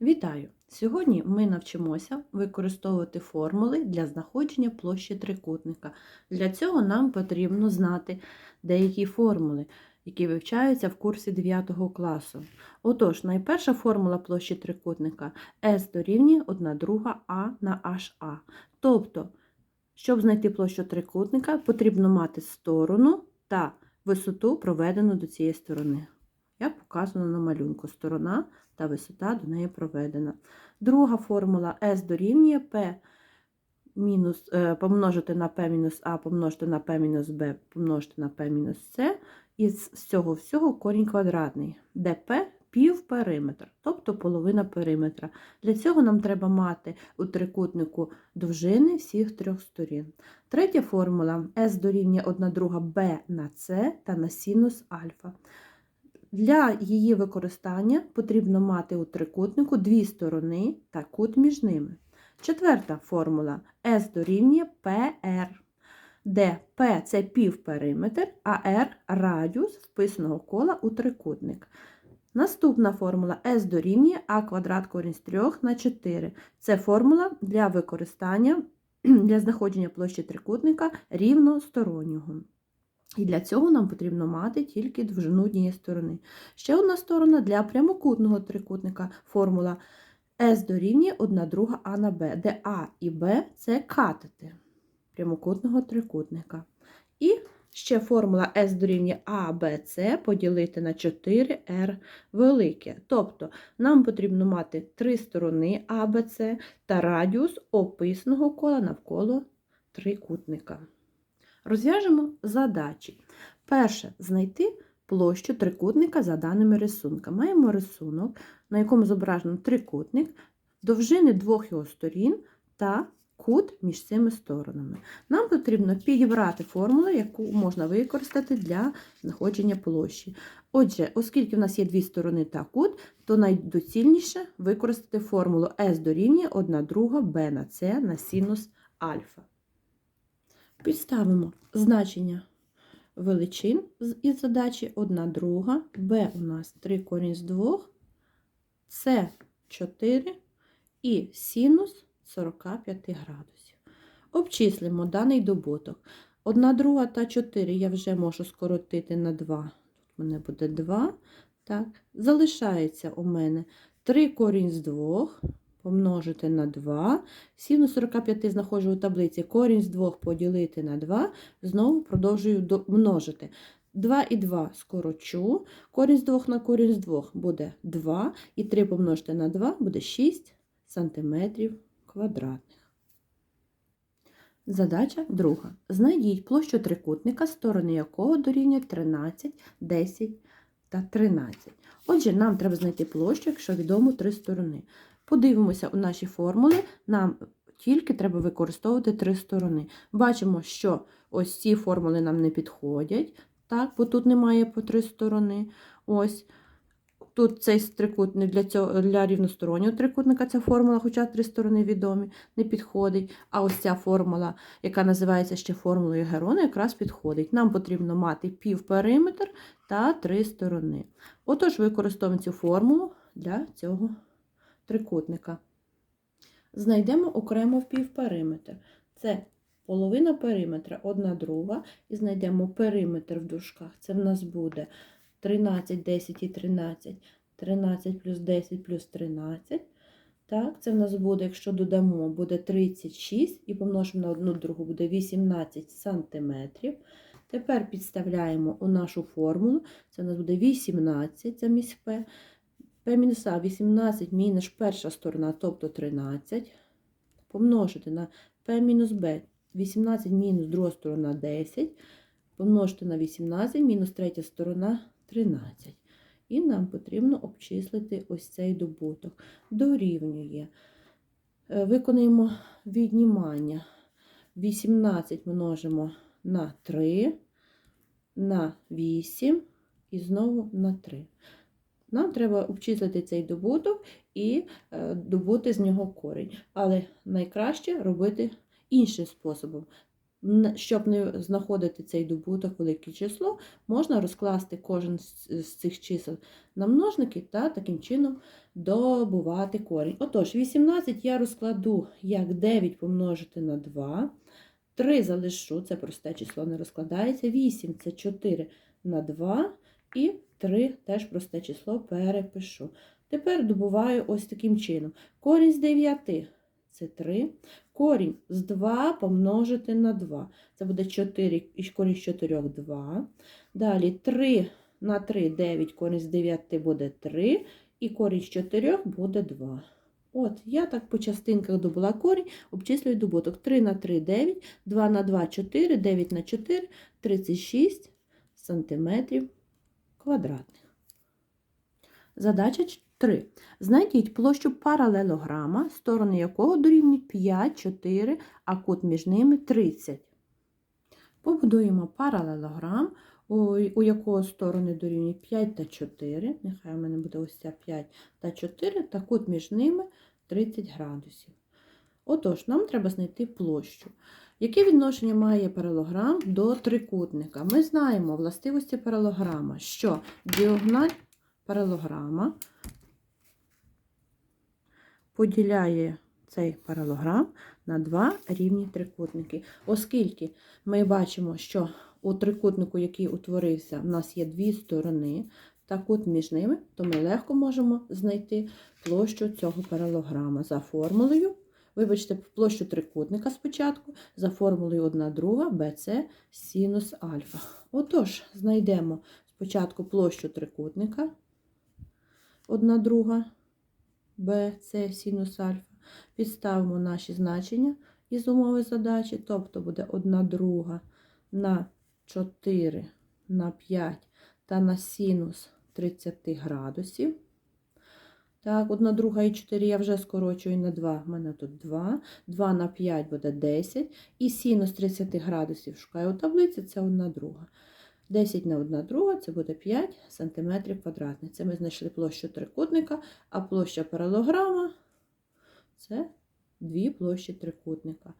Вітаю! Сьогодні ми навчимося використовувати формули для знаходження площі трикутника. Для цього нам потрібно знати деякі формули, які вивчаються в курсі 9 класу. Отож, найперша формула площі трикутника S дорівнює 1 друга А на HA. Тобто, щоб знайти площу трикутника, потрібно мати сторону та висоту, проведену до цієї сторони. Як показано на малюнку, сторона та висота до неї проведена. Друга формула S дорівнює P мінус, е, помножити на P мінус А, помножити на P мінус Б, помножити на P мінус С. І з цього всього корінь квадратний, де P пів периметр, тобто половина периметра. Для цього нам треба мати у трикутнику довжини всіх трьох сторін. Третя формула S дорівнює 1 друга B на С та на синус альфа. Для її використання потрібно мати у трикутнику дві сторони та кут між ними. Четверта формула S дорівнює PR, де P це півпериметр, а R радіус вписаного кола у трикутник. Наступна формула S дорівнює А квадрат корінь з 3 на 4. Це формула для використання для знаходження площі трикутника рівностороннього. І для цього нам потрібно мати тільки довжину однієї сторони. Ще одна сторона для прямокутного трикутника формула S дорівнює 1 друга А на Б, де А і Б це катети прямокутного трикутника. І ще формула S дорівнює С поділити на 4R велике. Тобто нам потрібно мати три сторони А, Б, С та радіус описного кола навколо трикутника. Розв'яжемо задачі. Перше знайти площу трикутника за даними рисунка. Маємо рисунок, на якому зображено трикутник, довжини двох його сторін та кут між цими сторонами. Нам потрібно підібрати формулу, яку можна використати для знаходження площі. Отже, оскільки в нас є дві сторони та кут, то найдоцільніше використати формулу S дорівнює 1 друга b на c на синус альфа. Підставимо значення величин із задачі 1 друга, b у нас 3 корінь з 2, c 4 і синус 45 градусів. Обчислимо даний добуток. 1 друга та 4 я вже можу скоротити на 2. Тут у мене буде 2. Так. Залишається у мене 3 корінь з 2 помножити на 2. Синус 45 знаходжу у таблиці. Корінь з 2 поділити на 2. Знову продовжую множити. 2 і 2 скорочу. Корінь з 2 на корінь з 2 буде 2. І 3 помножити на 2 буде 6 сантиметрів квадратних. Задача друга. Знайдіть площу трикутника, сторони якого дорівнює 13, 10 та 13. Отже, нам треба знайти площу, якщо відомо три сторони. Подивимося у наші формули, нам тільки треба використовувати три сторони. Бачимо, що ось ці формули нам не підходять, так, бо тут немає по три сторони. Ось. Тут цей трикутник для цього, для рівностороннього трикутника ця формула, хоча три сторони відомі, не підходить. А ось ця формула, яка називається ще формулою Герона, якраз підходить. Нам потрібно мати півпериметр та три сторони. Отож, використовуємо цю формулу для цього трикутника. Знайдемо окремо півпериметр. Це половина периметра, одна друга, і знайдемо периметр в дужках. Це в нас буде 13, 10 і 13. 13 плюс 10 плюс 13. Так, це в нас буде, якщо додамо, буде 36 і помножимо на одну другу, буде 18 сантиметрів. Тепер підставляємо у нашу формулу. Це у нас буде 18 замість P. P мінус А 18 мінус перша сторона, тобто 13. Помножити на P мінус Б 18 мінус друга сторона 10. Помножити на 18 мінус третя сторона 13. І нам потрібно обчислити ось цей добуток. Дорівнює. Е, Виконуємо віднімання. 18 множимо на 3, на 8 і знову на 3. Нам треба обчислити цей добуток і е, добути з нього корінь. Але найкраще робити іншим способом. Щоб не знаходити цей добуток велике число, можна розкласти кожен з цих чисел на множники та таким чином добувати корінь. Отож, 18 я розкладу як 9 помножити на 2. 3 залишу, це просте число не розкладається. 8 це 4 на 2. І 3 теж просте число перепишу. Тепер добуваю ось таким чином. Корінь з 9 це 3. Корінь з 2 помножити на 2. Це буде 4, і корінь з 4 – 2. Далі 3 на 3 – 9, корінь з 9 буде 3, і корінь з 4 буде 2. От, я так по частинках добула корінь, обчислюю добуток. 3 на 3 – 9, 2 на 2 – 4, 9 на 4 – 36 сантиметрів квадратних. Задача 3. Знайдіть площу паралелограма, сторони якого дорівнюють 5, 4, а кут між ними 30. Побудуємо паралелограм, у, якого сторони дорівнюють 5 та 4. Нехай у мене буде ось ця 5 та 4, та кут між ними 30 градусів. Отож, нам треба знайти площу. Яке відношення має паралограм до трикутника? Ми знаємо властивості паралограма, що діагональ паралограма поділяє цей паралограм на два рівні трикутники. Оскільки ми бачимо, що у трикутнику, який утворився, в нас є дві сторони, та кут між ними, то ми легко можемо знайти площу цього паралограма за формулою. Вибачте, площу трикутника спочатку, за формулою 1 друга BC синус альфа. Отож, знайдемо спочатку площу трикутника 1 друга BC синус альфа. Підставимо наші значення із умови задачі, тобто буде 1 друга на 4 на 5 та на синус 30 градусів. Так, 1 друга і 4 я вже скорочую на 2. У мене тут 2. 2 на 5 буде 10. І синус 30 градусів шукаю у таблиці, це 1 друга. 10 на 1 друга це буде 5 см квадратних. Це ми знайшли площу трикутника, а площа паралограма це дві площі трикутника.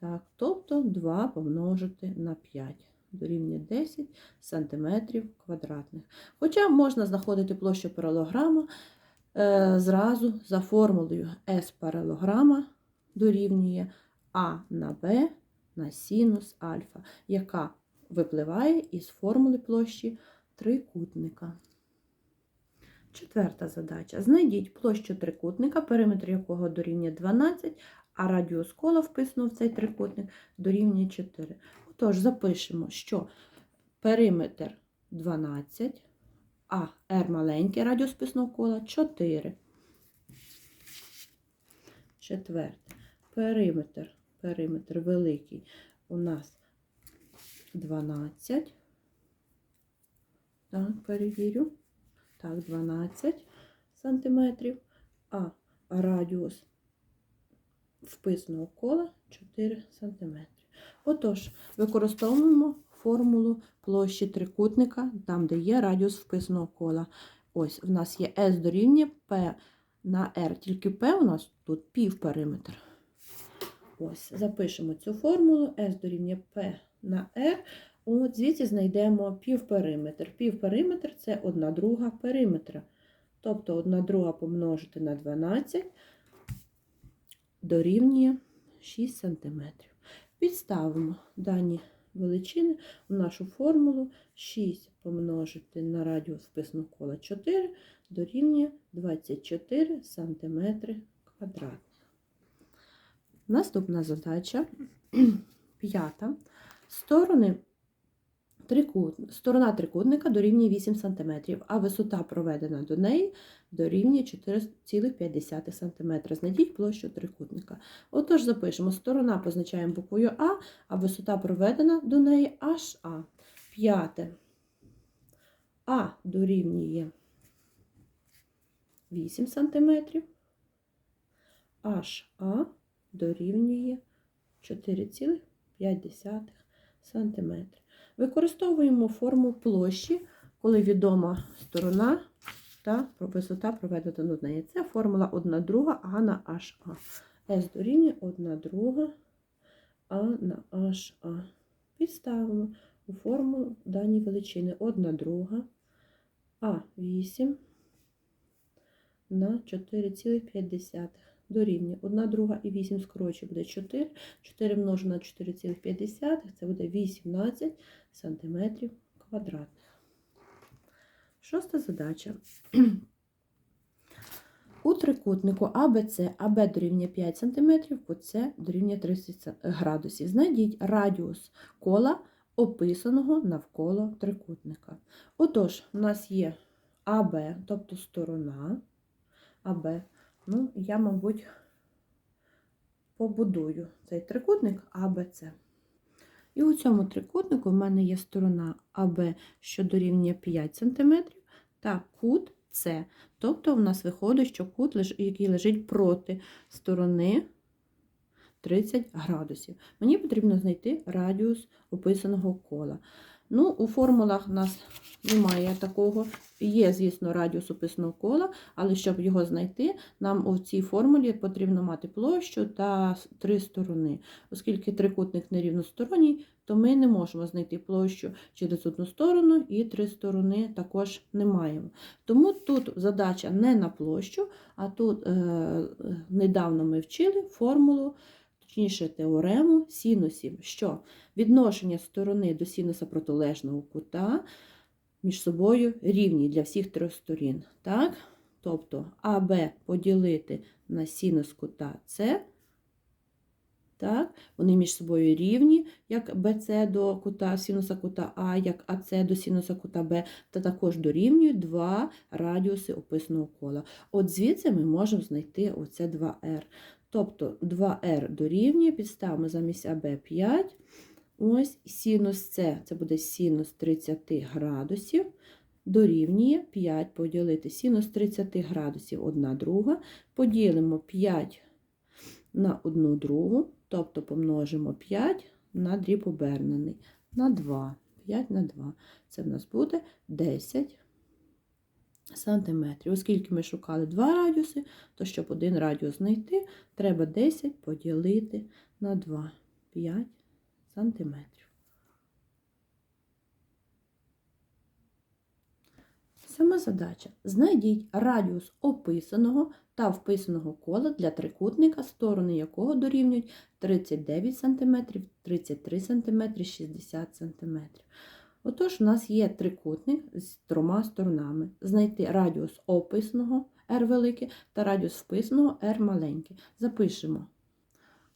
Так, тобто 2 помножити на 5 дорівнює 10 см квадратних. Хоча можна знаходити площу паралограма зразу за формулою S паралограма дорівнює А на Б на синус альфа, яка випливає із формули площі трикутника. Четверта задача. Знайдіть площу трикутника, периметр якого дорівнює 12, а радіус кола вписано в цей трикутник дорівнює 4. Отож, запишемо, що периметр 12, а R маленький радіус вписного кола 4. Четверте. Периметр, периметр великий у нас 12. Так, перевірю. Так, 12 сантиметрів, а радіус вписаного кола 4 сантиметри. Отож, використовуємо формулу площі трикутника, там, де є радіус вписаного кола. Ось, в нас є S дорівнює P на R, тільки P у нас тут півпериметр. Ось, запишемо цю формулу, S дорівнює P на R. От звідси знайдемо півпериметр. Півпериметр це 1 друга периметра. Тобто 1 друга помножити на 12 дорівнює 6 см. Підставимо дані величини в нашу формулу 6 помножити на радіус вписного кола 4 дорівнює 24 см квадратних. Наступна задача п'ята. Сторони. Сторона трикутника дорівнює 8 см, а висота, проведена до неї, дорівнює 4,5 см. Знайдіть площу трикутника. Отож, запишемо, сторона позначаємо буквою А, а висота проведена до неї HA. П'яте. А дорівнює 8 см, HA дорівнює 4,5 см. Використовуємо форму площі, коли відома сторона та висота проведена до неї. Це формула 1 друга А на HA. S дорівнює 1 друга А на HA. Підставимо у формулу дані величини 1 друга А8 на 4,5 дорівнює 1 друга і 8 скорочує буде 4. 4 множимо на 4,5 це буде 18 см квадратних. Шоста задача. У трикутнику АБЦ АБ дорівнює 5 см, С дорівнює 30 градусів. Знайдіть радіус кола, описаного навколо трикутника. Отож, у нас є АБ, тобто сторона АБ. Ну, я, мабуть, побудую цей трикутник АБЦ. І у цьому трикутнику в мене є сторона АБ, що дорівнює 5 см, та кут С. Тобто, в нас виходить, що кут, який лежить проти сторони 30 градусів. Мені потрібно знайти радіус описаного кола. Ну, у формулах у нас немає такого. Є, звісно, радіус описаного кола, але щоб його знайти, нам у цій формулі потрібно мати площу та три сторони. Оскільки трикутник нерівносторонній, то ми не можемо знайти площу через одну сторону і три сторони також не маємо. Тому тут задача не на площу, а тут е, недавно ми вчили формулу, точніше теорему синусів, що відношення сторони до синуса протилежного кута між собою рівні для всіх трьох сторін. Так? Тобто АБ поділити на синус кута С, так? вони між собою рівні, як БЦ до кута синуса кута А, як АЦ до синуса кута Б, та також дорівнюють два радіуси описаного кола. От звідси ми можемо знайти оце 2R. Тобто 2R дорівнює, підставимо замість АБ 5. Ось синус С, це буде синус 30 градусів, дорівнює 5 поділити синус 30 градусів 1 друга, поділимо 5 на 1 другу, тобто помножимо 5 на дріб обернений, на 2. 5 на 2. Це в нас буде 10 сантиметрів. Оскільки ми шукали 2 радіуси, то щоб один радіус знайти, треба 10 поділити на 2. 5 сантиметрів. Сама задача. Знайдіть радіус описаного та вписаного кола для трикутника, сторони якого дорівнюють 39 см, 33 см, 60 см. Отож, у нас є трикутник з трьома сторонами. Знайти радіус описаного R великий та радіус вписаного R маленький. Запишемо.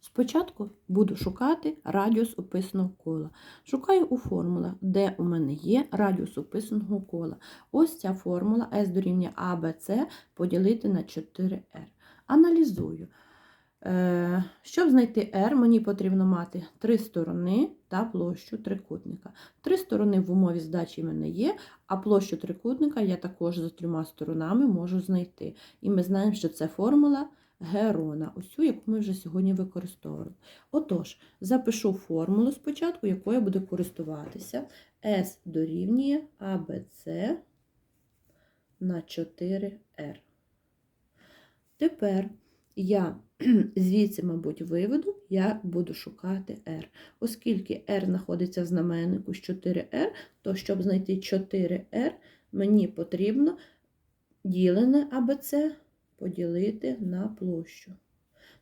Спочатку буду шукати радіус описаного кола. Шукаю у формулах, де у мене є радіус описаного кола. Ось ця формула S дорівнює ABC поділити на 4R. Аналізую. Е, Щоб знайти R, мені потрібно мати три сторони та площу трикутника. Три сторони в умові здачі в мене є, а площу трикутника я також за трьома сторонами можу знайти. І ми знаємо, що це формула Герона, цю, яку ми вже сьогодні використовували. Отож, запишу формулу спочатку, якою я буду користуватися. S дорівнює ABC на 4R. Тепер я звідси, мабуть, виведу, я буду шукати R. Оскільки R знаходиться в знаменнику з 4R, то щоб знайти 4R, мені потрібно ділене ABC поділити на площу.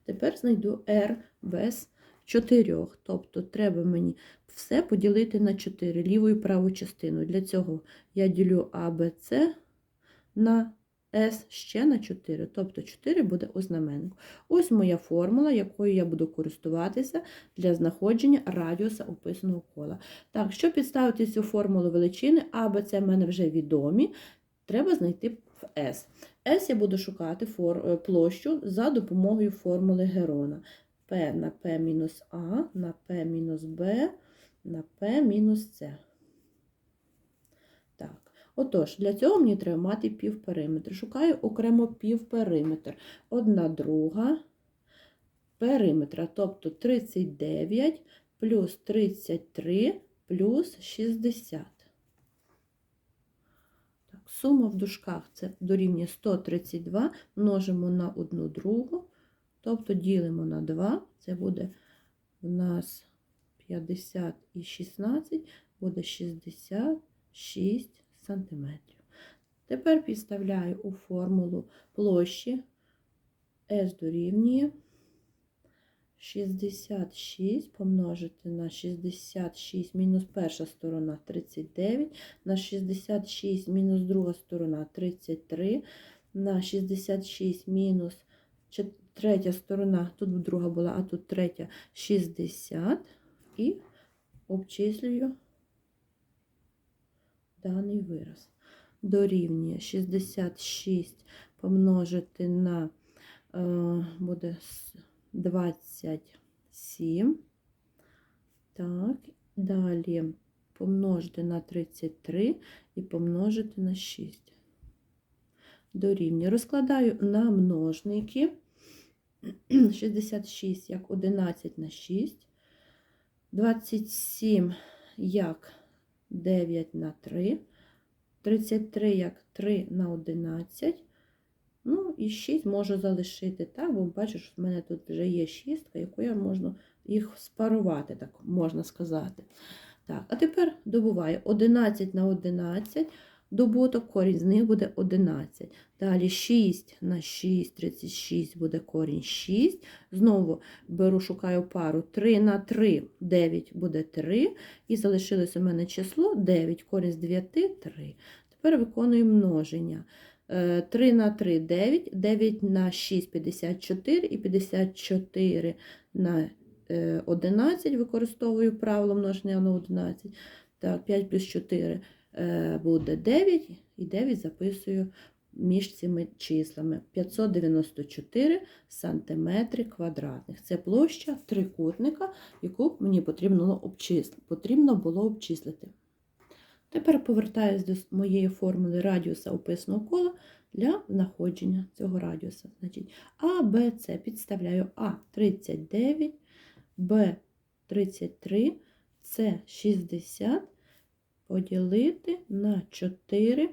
Тепер знайду R без 4. Тобто треба мені все поділити на 4, ліву і праву частину. Для цього я ділю ABC на S ще на 4, тобто 4 буде у знаменнику. Ось моя формула, якою я буду користуватися для знаходження радіуса описаного кола. Так, щоб підставити цю формулу величини, А, Б, С в мене вже відомі, треба знайти в S. S я буду шукати е, площу за допомогою формули Герона. P на P мінус А, на P мінус Б, на P мінус С. Так. Отож, для цього мені треба мати півпериметр. Шукаю окремо півпериметр. Одна друга периметра, тобто 39 плюс 33 плюс 60. Так, сума в дужках це дорівнює 132, множимо на одну другу, тобто ділимо на 2, це буде у нас 50 і 16 буде 66 сантиметрів. Тепер підставляю у формулу площі S дорівнює 66 помножити на 66 мінус перша сторона 39, на 66 мінус друга сторона 33, на 66 мінус третя сторона, тут друга була, а тут третя 60 і обчислюю даний вираз. Дорівнює 66 помножити на е, буде с- 27. Так, далі помножити на 33 і помножити на 6. Дорівнює. Розкладаю на множники. 66 як 11 на 6. 27 як 9 на 3. 33 як 3 на 11. Ну, і 6 можу залишити, так, бо бачиш, в мене тут вже є шістка, яку я можу їх спарувати, так можна сказати. Так, а тепер добуваю 11 на 11, добуток, корінь з них буде 11. Далі 6 на 6, 36 буде корінь 6. Знову беру, шукаю пару 3 на 3, 9 буде 3. І залишилось у мене число 9, корінь з 9 3. Тепер виконую множення. Е, 3 на 3 9, 9 на 6 54 і 54 на е, 11 використовую правило множення на 11. Так, 5 плюс 4 е, буде 9 і 9 записую між цими числами. 594 сантиметри квадратних. Це площа трикутника, яку мені потрібно обчислити. Потрібно було обчислити. Тепер повертаюся до моєї формули радіуса описного кола для знаходження цього радіуса. Значить, А, Б, С підставляю А 39, Б 33, С 60 поділити на 4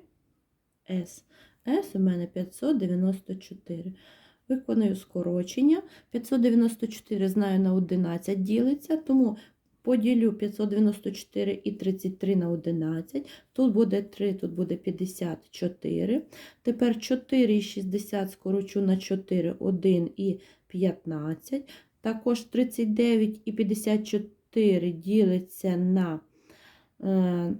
С. У мене 594. Виконую скорочення. 594 знаю на 11 ділиться, тому поділю 594 і 33 на 11. Тут буде 3, тут буде 54. Тепер 4 і 60 скорочу на 4, 1 і 15. Також 39 і 54 ділиться на,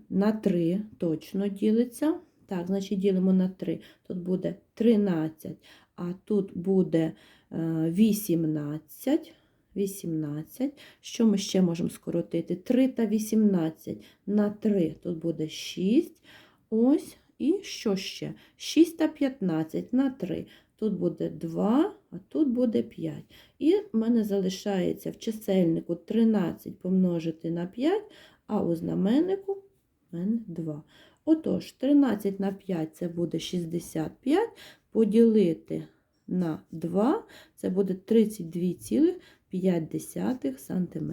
на 3, точно ділиться. Так, значить ділимо на 3. Тут буде 13, а тут буде е, 18. 18. Що ми ще можемо скоротити? 3 та 18 на 3, тут буде 6. Ось, і що ще? 6 та 15 на 3. Тут буде 2, а тут буде 5. І в мене залишається в чисельнику 13 помножити на 5, а у знаменнику в мене 2. Отож, 13 на 5 це буде 65, поділити на 2, це буде 32,5 см.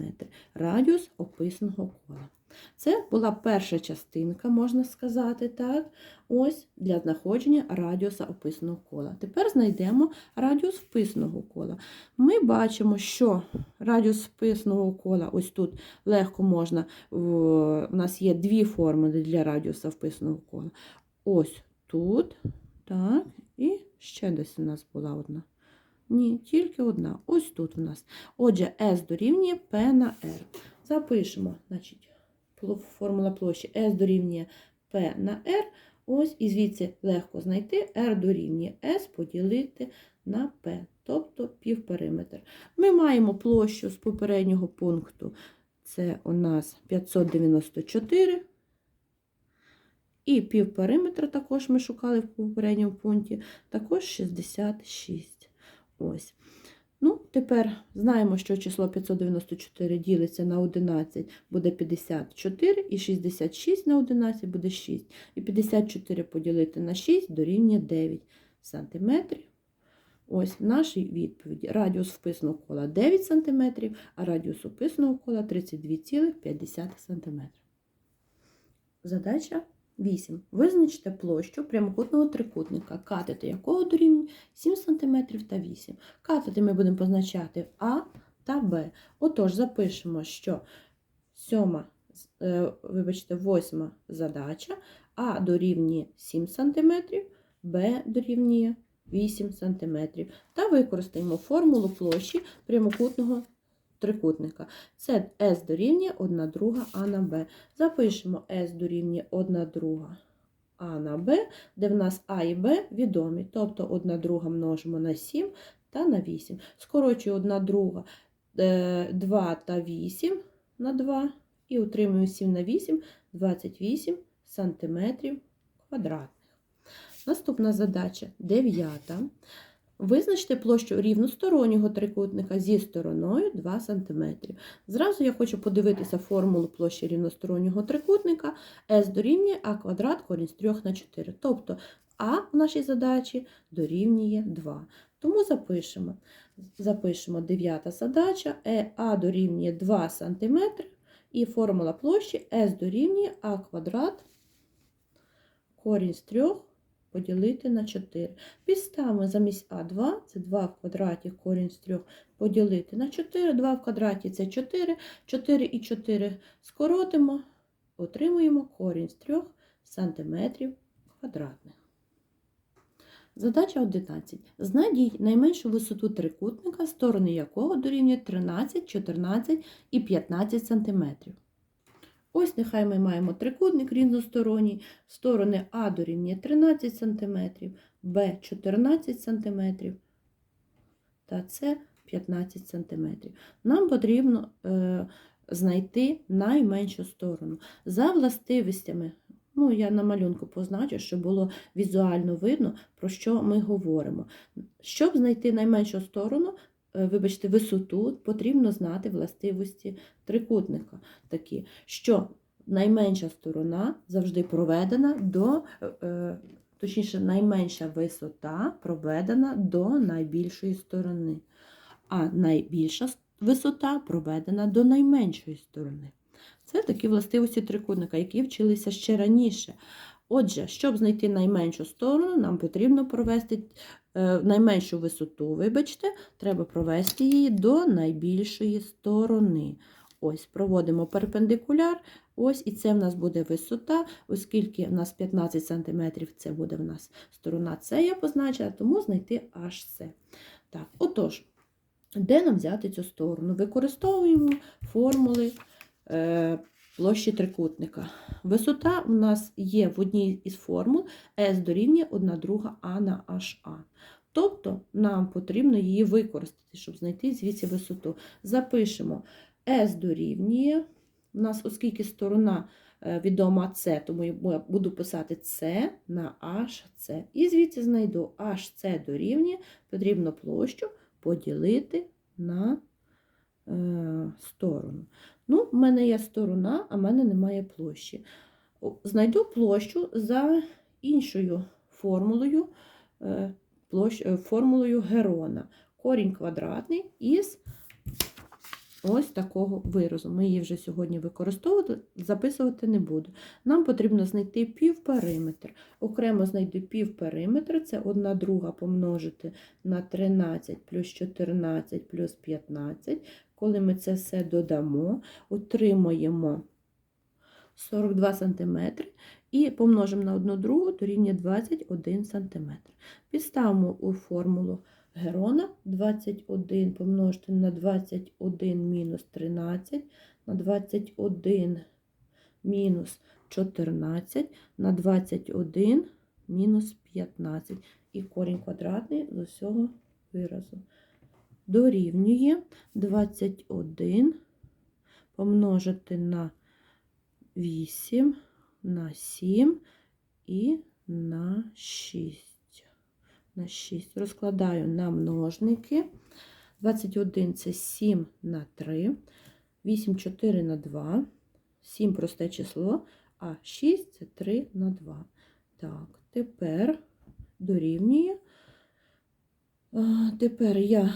Радіус описаного кола. Це була перша частинка, можна сказати, так? Ось для знаходження радіуса описаного кола. Тепер знайдемо радіус вписаного кола. Ми бачимо, що радіус вписаного кола, ось тут легко можна, у нас є дві формули для радіуса вписаного кола. Ось тут, так, і ще десь у нас була одна. Ні, тільки одна. Ось тут у нас. Отже, S дорівнює P на R. Запишемо, значить, формула площі S дорівнює P на R. Ось, і звідси легко знайти R дорівнює S поділити на P, тобто півпериметр. Ми маємо площу з попереднього пункту. Це у нас 594. І півпериметра також ми шукали в попередньому пункті, також 66. Ось. Ну, тепер знаємо, що число 594 ділиться на 11, буде 54, і 66 на 11 буде 6. І 54 поділити на 6 дорівнює 9 см. Ось в нашій відповіді. Радіус вписаного кола 9 см, а радіус описаного кола 32,5 см. Задача 8. Визначте площу прямокутного трикутника, катети якого дорівнює 7 см та 8. Катети ми будемо позначати А та b. Отож, запишемо, що сьома, е, вибачте, восьма задача А дорівнює 7 см, Б дорівнює 8 см. Та використаємо формулу площі прямокутного трикутника. Це S дорівнює 1 друга А на Б. Запишемо S дорівнює 1 друга А на Б, де в нас А і Б відомі. Тобто 1 друга множимо на 7 та на 8. Скорочую 1 друга 2 та 8 на 2 і отримую 7 на 8 28 сантиметрів квадратних. Наступна задача дев'ята. Визначте площу рівностороннього трикутника зі стороною 2 см. Зразу я хочу подивитися формулу площі рівностороннього трикутника S дорівнює А квадрат корінь з 3 на 4. Тобто А в нашій задачі дорівнює 2. Тому запишемо. Запишемо дев'ята задача, Е А дорівнює 2 см і формула площі S дорівнює А квадрат корінь з 3 поділити на 4. Підставимо замість А2, це 2 в квадраті корінь з 3 поділити на 4, 2 в квадраті це 4, 4 і 4 скоротимо, отримуємо корінь з 3 сантиметрів квадратних. Задача 11. Знайдіть найменшу висоту трикутника, сторони якого дорівнює 13, 14 і 15 см. Ось нехай ми маємо трикутник рівносторонній, сторони А дорівнює 13 см, Б 14 см та С 15 см. Нам потрібно е, знайти найменшу сторону. За властивостями, ну, я на малюнку позначу, щоб було візуально видно, про що ми говоримо. Щоб знайти найменшу сторону, вибачте, висоту, потрібно знати властивості трикутника. Такі, що найменша сторона завжди проведена до, е, точніше, найменша висота проведена до найбільшої сторони, а найбільша висота проведена до найменшої сторони. Це такі властивості трикутника, які вчилися ще раніше. Отже, щоб знайти найменшу сторону, нам потрібно провести е, найменшу висоту, вибачте, треба провести її до найбільшої сторони. Ось, проводимо перпендикуляр, ось, і це в нас буде висота, оскільки в нас 15 см, це буде в нас сторона С, я позначила, тому знайти С. Так, отож, де нам взяти цю сторону? Використовуємо формули е, площі трикутника. Висота у нас є в одній із формул S дорівнює 1 друга А на HA. Тобто нам потрібно її використати, щоб знайти звідси висоту. Запишемо S дорівнює. У нас, оскільки сторона е, відома С, тому я буду писати С на HC. І звідси знайду HC дорівнює, потрібно площу поділити на е, сторону. Ну, в мене є сторона, а в мене немає площі. Знайду площу за іншою формулою, е, площ, е, формулою Герона. Корінь квадратний із ось такого виразу. Ми її вже сьогодні використовувати, записувати не буду. Нам потрібно знайти півпериметр. Окремо знайду півпериметр, це 1 друга помножити на 13 плюс 14 плюс 15. Коли ми це все додамо, отримаємо 42 см і помножимо на 1 другу, дорівнює 21 см. Підставимо у формулу Герона 21 помножити на 21 мінус 13, на 21 мінус 14, на 21 мінус 15. І корінь квадратний з усього виразу дорівнює 21 помножити на 8, на 7 і на 6. На 6. Розкладаю на множники. 21 це 7 на 3, 8 4 на 2, 7 просте число, а 6 це 3 на 2. Так, тепер дорівнює. Тепер я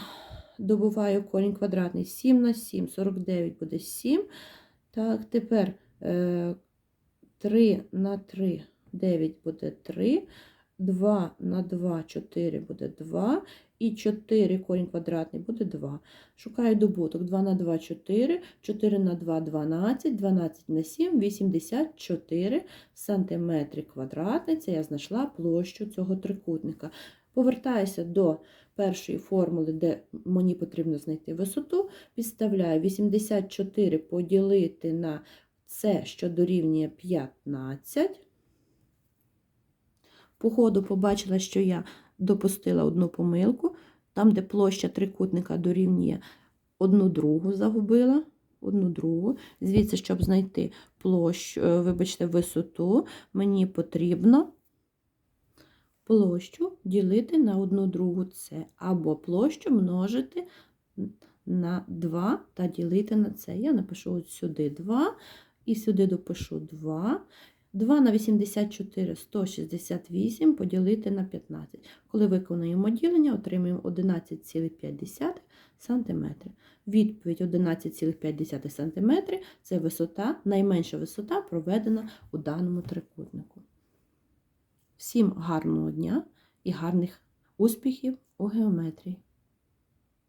добуваю корінь квадратний 7 на 7, 49 буде 7. Так, тепер е, 3 на 3, 9 буде 3. 2 на 2, 4 буде 2, і 4 корінь квадратний буде 2. Шукаю добуток 2 на 2 4, 4 на 2 12, 12 на 7 84 сантиметри квадратні. Це я знайшла площу цього трикутника. Повертаюся до першої формули, де мені потрібно знайти висоту. Підставляю 84 поділити на це, що дорівнює 15. По ходу побачила, що я допустила одну помилку. Там, де площа трикутника дорівнює одну другу, загубила. Одну другу. Звідси, щоб знайти площу, е, вибачте, висоту, мені потрібно площу ділити на одну другу це, або площу множити на 2 та ділити на це. Я напишу от сюди 2 і сюди допишу 2. 2 на 84 168 поділити на 15. Коли виконуємо ділення, отримуємо 11,5 см. Відповідь 11,5 см це висота, найменша висота, проведена у даному трикутнику. Всім гарного дня і гарних успіхів у геометрії!